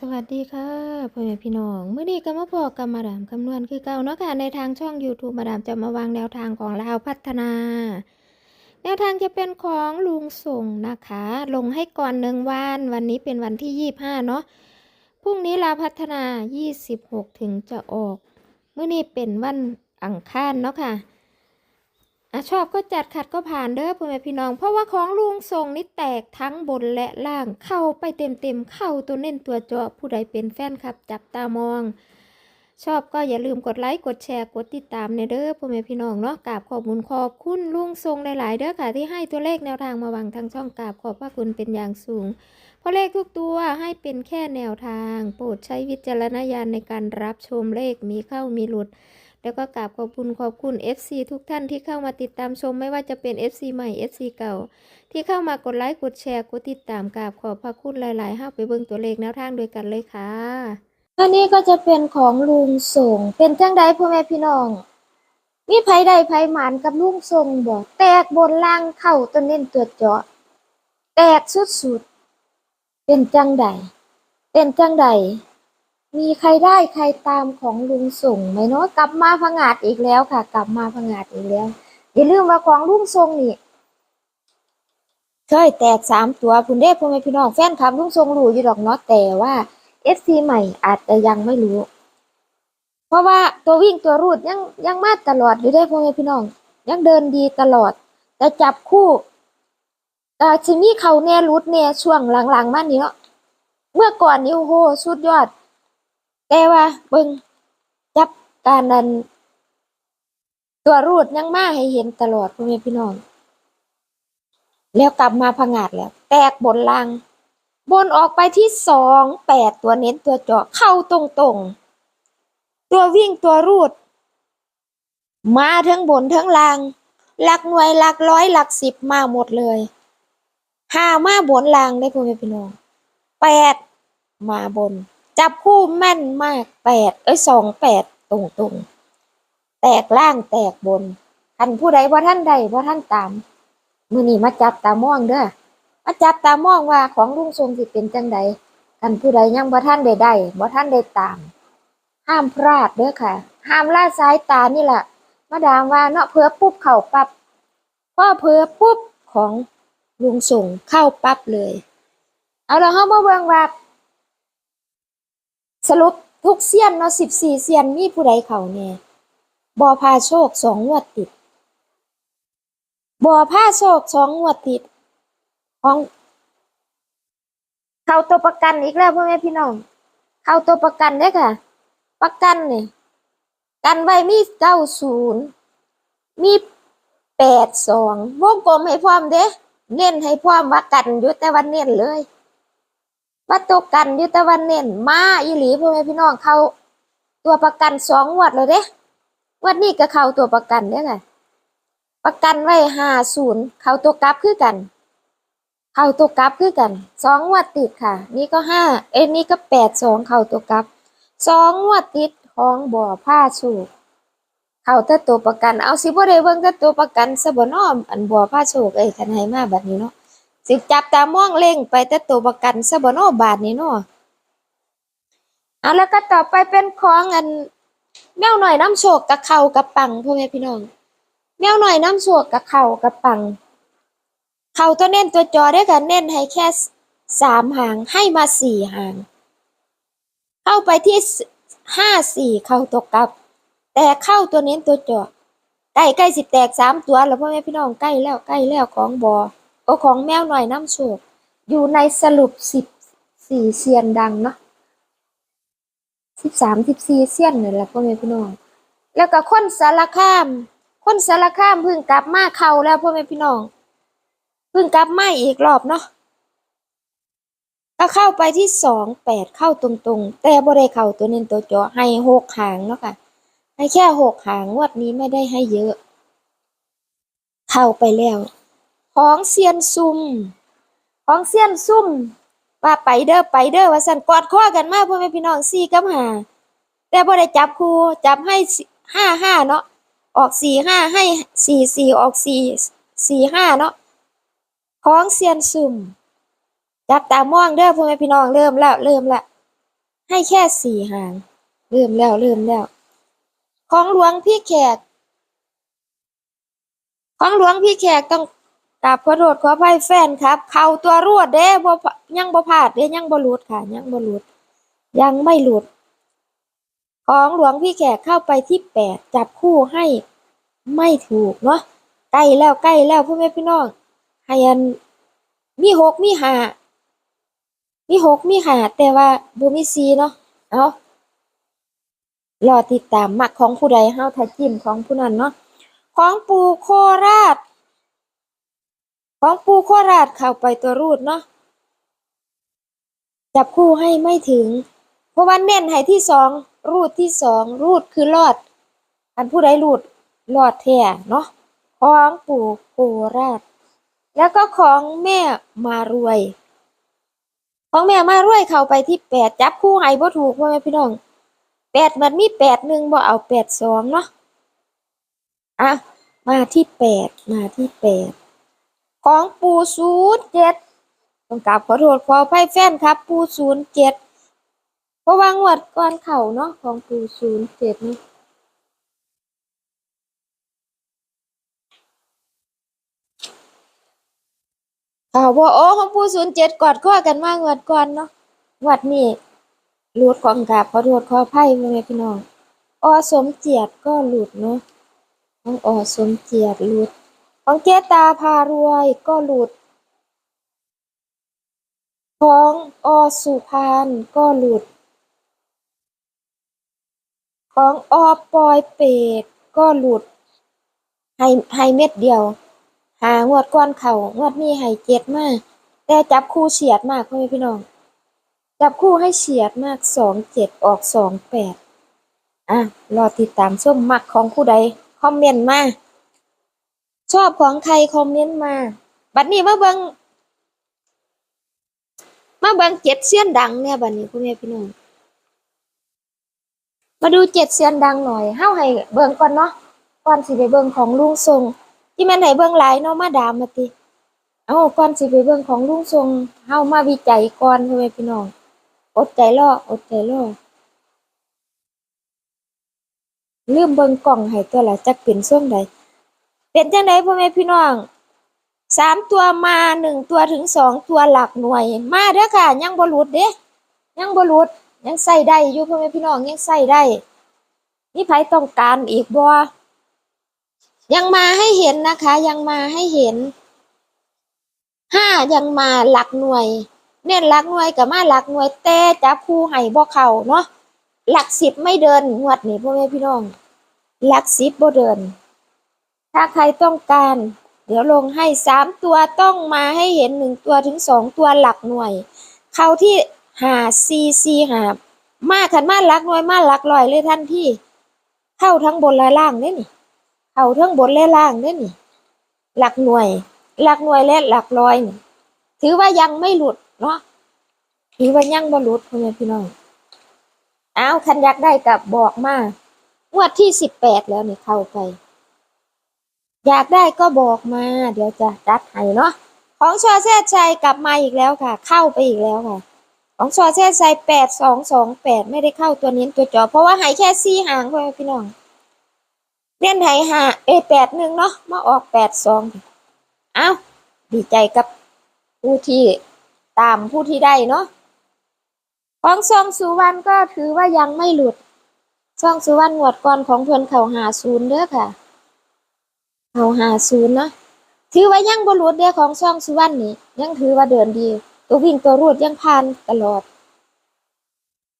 สวัสดีค่ะพ่อแม่พี่น้องเมื่อนี้ก็มาพอกับมาดามคำนวณคือเก่าเนาะค่ะในทางช่อง YouTube มาดามจะมาวางแนวทางของลาวพัฒนา แนวทางจะเป็นของลุงส่งนะคะ ลงให้ก่อนหนึ่งวันวันนี้เป็นวันที่ 25 เนาะพรุ่งนี้ลาวพัฒนา 26 ถึงจะออกเมื่อนี้เป็นวันอังคารเนาะค่ะ อะชอบก็จัดขัดก็ผ่านเด้อพ่อแม่พี่น้อง เพราะว่าของลุงส่งนี่แตกทั้งบนและล่างเข้าไปเต็มๆเข้าตัวเน้นตัวเจาะผู้ใดเป็นแฟนคลับ จับตามอง ชอบก็อย่าลืมกดไลค์กดแชร์กดติดตามในเด้อพ่อแม่พี่น้องเนาะกราบขอบคุณขอบคุณลุงทรงหลายๆเด้อค่ะที่ให้ตัวเลขแนวทางมาวางทางช่องกราบขอบพระคุณเป็นอย่างสูง เพราะเลขทุกตัวให้เป็นแค่แนวทาง โปรดใช้วิจารณญาณในการรับชมเลขมีเข้ามีหลุด แล้วก็กราบขอบคุณขอบคุณ FC ทุกท่านที่เข้ามาติดตามชมไม่ว่าจะเป็น FC ใหม่ FC เก่า ที่เข้ามากดไลค์กดแชร์กดติดตามกราบขอบพระคุณหลายๆห้าไปเบิ่งตัวเลขแนวทางด้วยกันเลยค่ะอันนี้ก็จะเป็นของลุงส่งเป็นจังใดพ่อแม่พี่น้องมีไผใดไผหมานกับลุงส่งบ่แตกบนล่างเข้าตัวเน้นตัวเจาะ แตกสุดๆเป็นจังใดเป็นจังใด มีใครได้ใครตามของลุงส่งไหมเนาะกลับมาพังอาจอีกแล้วค่ะ กลับมาพังอาจอีกแล้วอย่าลืมว่าของลุงส่งนี่เคยแตกสามตัวคุณเด้พ่อแม่พี่น้องแฟนคลับลุงทรงรู้อยู่ดอกเนาะแต่ว่าเอฟซีใหม่อาจจะยังไม่รู้ เพราะว่าตัววิ่งตัวรูดยังยังมาตลอดอยู่ได้พ่อแม่พี่น้อง ยังเดินดีตลอด แต่จับคู่อาจจะมีเขาแน่รุดแน่ช่วงหลังๆมานี้เนาะเมื่อก่อนนี่โอ้โหสุดยอด แต่ว่าเบิ่งจับการนั้นตัวรูดยังมาให้เห็นตลอดพ่อแม่พี่น้อง แล้วกลับมาพังาดแล้ว แตกบนล่าง บนออกไปที่สองแปดตัวเน้นตัวเจาะเข้าตรงๆตัววิ่งตัวรูด มาทั้งบนทั้งล่าง หลักหน่วยหลักร้อยหลักสิบมาหมดเลยห้ามาบนล่างได้พ่อแม่พี่น้องแปดมาบน จับคู่แม่นมากแปดเอ้ยสองแปดตรงๆแตกล่างแตกบนท่านผู้ใดว่าท่านใดว่าท่านตามมือนี้มาจับตามองเด้อมาจับตามองว่าของลุงทรงสิเป็นจังใดท่านผู้ใดยังบ่ท่านได้ได้บ่ท่านได้ตาม ห้ามพลาดเด้อค่ะ ห้ามล่าสายตานี่แหละมาดามว่าเนาะเพื่อปุ๊บเข้าปั๊บพอเพื่อปุ๊บของลุงส่งเข้าปั๊บเลย เอาละเฮามาเบิ่งว่า สรุปทุกเซียนเนาะ14เซียนมีผู้ใดเขาแน่บ่พาโชคสองงวดติดบ่อผ้าโชคสองงวดติด ของเข้าตัวประกันอีกแล้วพ่อแม่พี่น้อง เข้าตัวประกันเด้อค่ะ ประกันเนี่ยกันไว้มีเก้าศูนย์มีแปดสองวงกลมให้พร้อมเด้เน้นให้พร้อมว่ากันอยู่แต่วันเน้นเลย ว่าตัวกันอยู่ต่วันเน้นมาอีหลีพ่อแม่พี่น้องเข้าตัวประกันสองงวดเลยเด้วันนี้ก็เข้าตัวประกันเด้อค่ะประกันไว้ห้าศูนย์เข้าตัวกลับคือกัน เข้าตัวกลับคือกันสองงวดติดค่ะ นี่ก็ห้าเอ้ยนี่ก็แปดสองเข้าตัวกลับสองงวดติดของบ่อผ้าชูกเข้าแต่ตัวประกันเอาสิบ่ได้เบิ่งแต่ตัวประกันซะบ่เนาะอันบ่อผ้าโชคเอ้ยคันให้มาแบัดนี้เนาะ สิจับตามองเล็งไปแต่ตัวประกันซะบ่เนาะบาทนี้เนาะเอาแล้วก็ต่อไปเป็นของอันแมวหน่อยน้ำโชคกับเข้ากับปังพ่อแม่พี่น้องแมวหน่อยน้ำสวกกับเข่ากับปัง เข่าตัวเน้นตัวจอได้กันเน้นให้แค่สามหางให้มาสี่หาง เข้าไปที่ห้าสี่เข่าตกกับ แต่เข้าตัวเน้นตัวจอใกล้ใกล้สิแตกสามตัวแล้วพ่อแม่พี่น้องใกล้แล้วใกล้แล้วของบอ โอของแมวหน่อยน้ำโชคอยู่ในสรุปสิบสี่เซียนดังเนาะสิบสามสิบสี่เซียนนี่แหละพ่อแม่พี่น้อง แล้วก็คนสารคาม คนสารคามเพิ่งกลับมาเขาแล้วพ่อแม่พี่น้องเพิ่งกลับมาอีกรอบเนาะก็เข้าไปที่สองแปดเข้าตรงๆ แต่บ่ได้เข้าตัวเน้นตัวจาะให้หกหางเนาะค่ะ ให้แค่หกหางงวดนี้ไม่ได้ให้เยอะ เข้าไปแล้ว ของเซียนซุ่มของเซียนซุ่มว่าไปเด้อไปเด้อว่าสั่นกอดข้อกันมาพ่อแม่พี่น้องสี่กับหาแต่บ่ได้จับคู่จับให้ห้าห้าเนาะออกสี่ห้าให้สี่สี่ออกสี่สี่ห้าเนาะของเซียนซุ่มจับตามองเด้อพ่อแม่พี่น้องเริ่มแล้วเริ่มละให้แค่สี่หางลืมแล้วลืมแล้ว ของหลวงพี่แขก ของหลวงพี่แขกต้อง กราบขอโทษขออภัยแฟนครับ เข้าตัวรวดเด้บ่ยังบ่พลาดเด้ยังบ่หลุดค่ะ ยังบ่หลุด ยังไม่หลุด ของหลวงพี่แขกเข้าไปที่แปดจับคู่ให้ไม่ถูกเนาะใกล้แล้วใกล้แล้วพ่อแม่พี่น้องให้อันมีหกมีหามีหกมีหาแต่ว่าบ่มีสี่เนาะเอารอติดตามมักของผู้ใดเฮาถ้าจิ้มของผู้นั้นเนาะของปูโคราช ของปู่โคราชเข้าไปตัวรูดเนาะจับคู่ให้ไม่ถึง เพราะว่าเน้นให้ที่สองรูดที่สองรูดคือรอด อันผู้ใดรูดรอดแท้เนาะของปู่โคราช แล้วก็ของแม่มารวย ของแม่มารวยเข้าไปที่แปดจับคู่ให้บ่ถูกพ่อแม่พี่น้องแปดมันมีแปดหนึ่งบ่เอาแปดสองเนาะอะมาที่แปดมาที่แปด ของปูศูนย์เจ็ดต้องกราบขอโทษขออภัยแฟนครับ ปูศูนย์เจ็ดเพราะว่างวดก่อนเข่าเนาะของปูศูนย์เจ็ดนี่ข่าวว่าโอ้ของปูศูนย์เจ็ดกอดข้อกันมางวดก่อนเนาะงวดนี้หลุดของกราบขอโทษขออภัยพ่อแม่พี่น้องอสมเจียดก็หลุดเนาะของอสมเจียดหลุด ของเกตาพารวยก็หลุด ของอสุพานก็หลุด ของอปอยเปดก็หลุด ให้ให้เม็ดเดียว หางวดก้อนเข่างวดนี้ให้เจ็ดมาก แต่จับคู่เฉียดมากพ่อแม่พี่น้อง จับคู่ให้เฉียดมากสองเจ็ดออกสองแปดอะ รอติดตามส้มมักของผู้ใด คอมเมนต์มา ชอบของใครคอมเมนต์มา บัดนี้มาเบิงมาเบิงเจ็ดเสี้ยนดังเนี่ยบัดนี้พ่อแม่พี่น้อง มาดูเจ็ดเสียนดังหน่อยเฮาให้เบิ่งก่อนเนาะ ก่อนสิไปเบิ่งของลุงทรง ที่แม่นให้เบิ่งหลายเนาะมาดามมาติเอาก่อนสิไปเบิ่งของลุงทรงเฮามาวิจัยก่อนพ่อแม่พี่น้อง อดใจรออดใจรอลืมเบิ่งกล่องให้ตัวละจักเป็นช่วงใด เป็นจังไดพ่อแม่พี่น้องสามตัวมาหนึ่งตัวถึงสองตัวหลักหน่วย มาเด้อค่ะ ยังบ่หลุดเด้ยังบ่หลุดยังใส่ได้อยู่พ่อแม่พี่น้องยังใส่ได้ นี่ไผต้องการอีกบ่ยังมาให้เห็นนะคะ ยังมาให้เห็นห้ายังมาหลักหน่วย เน้นหลักหน่วยกับมาหลักหน่วยแต่จับคู่ให้บ่เข้าเนาะหลักสิบไม่เดินงวดนี้พ่อแม่พี่น้องหลักสิบบ่เดิน ถ้าใครต้องการ เดี๋ยวลงให้สามตัวต้องมาให้เห็นหนึ่งตัวถึงสองตัวหลักหน่วย เข้าที่หาซีซีหามาขันมาหลักหน่วยมาหลักลอยเลยทันที่เข้าทั้งบนและล่างเด้นี่เข้าทั้งบนและล่างเด้นี่ หลักหน่วย หลักหน่วยและหลักร้อยนี่ถือว่ายังไม่หลุดเนาะถือว่ายังบ่หลุดพ่อแม่พี่น้องอ้าวคันยากได้กับบอกมางวดที่สิบแปดแล้วนี่เข้าไป อยากได้ก็บอกมา เดี๋ยวจะจัดให้เนาะของชอแท้ชัยกลับมาอีกแล้วค่ะ เข้าไปอีกแล้วค่ะ ของชอแท้ชัยแปดสองสองแปดไม่ได้เข้าตัวเน้ตัวจอ เพราะว่าหายแค่สี่หางพ่อพี่น้องเล่นไหหาเอแปดหนึ่งเนาะมาออกแปดสองเอ้าดีใจกับผู้ที่ตามผู้ที่ได้เนาะของซองสุวรรณก็ถือว่ายังไม่หลุดซองสุวรรณงวดก่อนของเพื่อนเขาหาศูนย์เด้อค่ะ เขาหาศูนย์เนาะถือว่ายังบรุษเด้อของช่องสุวรรณนี่ยังถือว่าเดินดี ตัววิ่งตัวรูดยังผ่านตลอด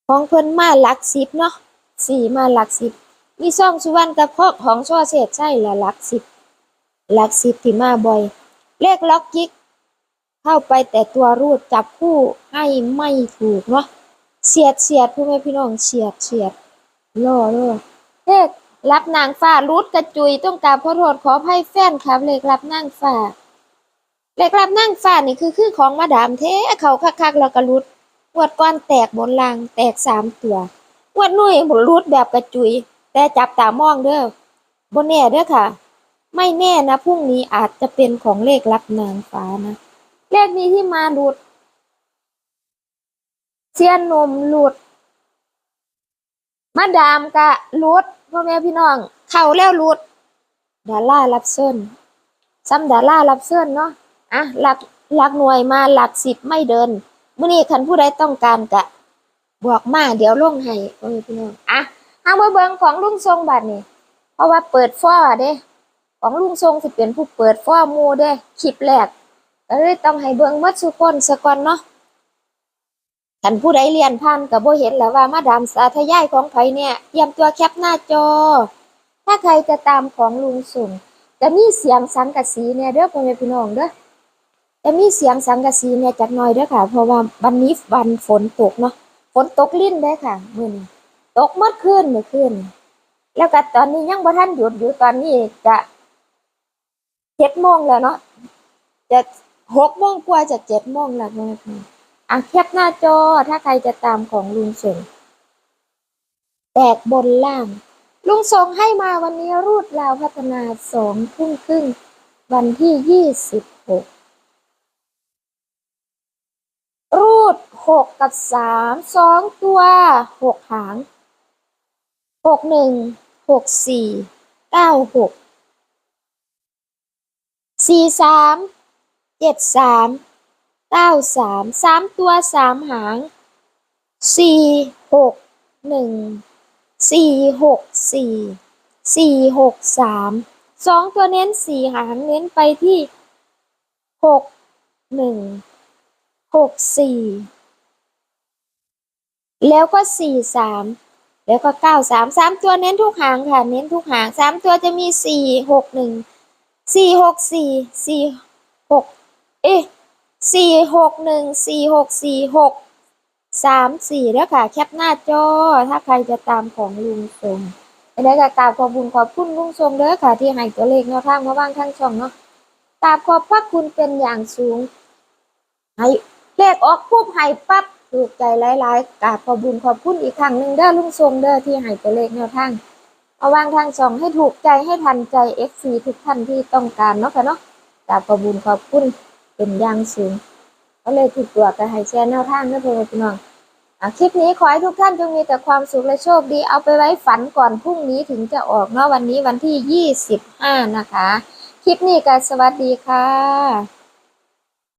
ของเพิ่นมาหลักสิบเนาะสี่มาหลักสิบมีช่องสุวรรณกับข้อของช่อเศษใช่ละหลักสิบหลักสิบที่มาบ่อย เลขล็อกยิกเข้าไปแต่ตัวรูดจับคู่ให้ไม่ถูกเนาะเสียดเสียดพ่อแม่พี่น้องเสียดเสียดล่อล่อเลข รับนางฟ้ารุดกระจุยต้องการขอโทษขออภัยแฟนครับเลขรับนางฟ้าเลขรับนางฟ้านี่คือคือของมาดามเทเขาคักๆแล้วก็รุดงวดก้อนแตกบนลางแตกสามตัวงวดนุ่ยบนรุดแบบกระจุย แต่จับตามองเด้อบนแน่เด้อค่ะ ไม่แน่นะพรุ่งนี้อาจจะเป็นของเลขรับนางฟ้านะเลขนี้ที่มาหลุดเสียนนมหลุดมาดามกะรุด พ่อแม่พี่น้อง เข้าแล้วรุดดารารับเชิญซ้ำดารารับเชิญเนาะอะหลักหลักหน่วยมาหลักสิบไม่เดินมื้อนี้คันผู้ใดต้องการกะบอกมาเดี๋ยวลงให้พ่อแม่พี่น้องอะเอามาเบิงของลุงทรงบัดนี้เพราะว่าเปิดฟ้อเด้ ของลุงทรงสิเป็นผู้เปิดฟ้อมูเด้คลิปแรกก็เลยต้องให้เบิงหมดทุกคนซะก่อนเนาะ คันผู้ใดเรียนผ่านก็บ่เห็นแล้วว่ามาดามสาธยายของไผเนี่ยเตรียมตัวแคปหน้าจอ ถ้าใครจะตามของลุงส่งจะมีเสียงสังกะสีเนี่ยเด้อพ่อแม่พี่น้องเด้อจะมีเสียงสังกะสีเนี่ยจักหน่อยเด้อค่ะ เพราะว่าวันนี้วันฝนตกเนาะฝนตกลิ้นเด้ค่ะมื้อนี้ตกเมื่อคืนเมื่อคืนแล้วก็ตอนนี้ยังบ่ทันหยุดอยู่ตอนนี้จะเจ็ดโมงแล้วเนาะจะหกโมงกว่าจะเจ็ดโมงแล้วพ่อแม่พี่น้อง อะแคปหน้าจอถ้าใครจะตามของลุงส่งแตกบนล่าง ลุงส่งให้มาวันนี้รูดลาวพัฒนาสองทุ่มครึ่ง วันที่ยี่สิบหกรูดหกกับสามสองตัวหกหางหกหนึ่งหกสี่เก้าหกสี่สามเจ็ดสาม เก้าสามสามตัวสามหางสี่หกหนึ่งสี่หกสี่สี่หกสามสองตัวเน้นสี่หางเน้นไปที่หกหนึ่งหกสี่แล้วก็สี่สามแล้วก็เก้าสามสามตัวเน้นทุกหางค่ะ เน้นทุกหางสามตัวจะมีสี่หกหนึ่งสี่หกสี่สี่หกเอ๊ะ สี่หกหนึ่งสี่หกสี่หกสามสี่แล้วค่ะ แคปหน้าจอ ถ้าใครจะตามของลุงทรงอันนี้ก็กราบขอบคุณขอบคุณลุงทรงเด้อค่ะ ที่ให้ตัวเลขแนวทางมาบ้างทั้งช่องเนาะกราบขอบพระคุณเป็นอย่างสูงให้เลขออกปุ๊บให้ปั๊บถูกใจหลายๆกราบขอบคุณขอบคุณอีกครั้งหนึ่งเด้อลุงทรงเด้อที่ให้ตัวเลขแนวทางเอาวางทางช่องให้ถูกใจให้ทันใจ FC ทุกท่านที่ต้องการเนาะค่ะเนาะกราบขอบคุณขอบคุณ เป็นอย่างสูงก็เลยถูกตัวก็ให้แชร์แนวทางเด้อเพื่อนพี่น้องคลิปนี้ขอให้ทุกท่านจงมีแต่ความสุขและโชคดีเอาไปไว้ฝันก่อนพรุ่งนี้ถึงจะออกเนาะวันนี้วันที่ 25 นะคะ คลิปนี้ก็สวัสดีค่ะ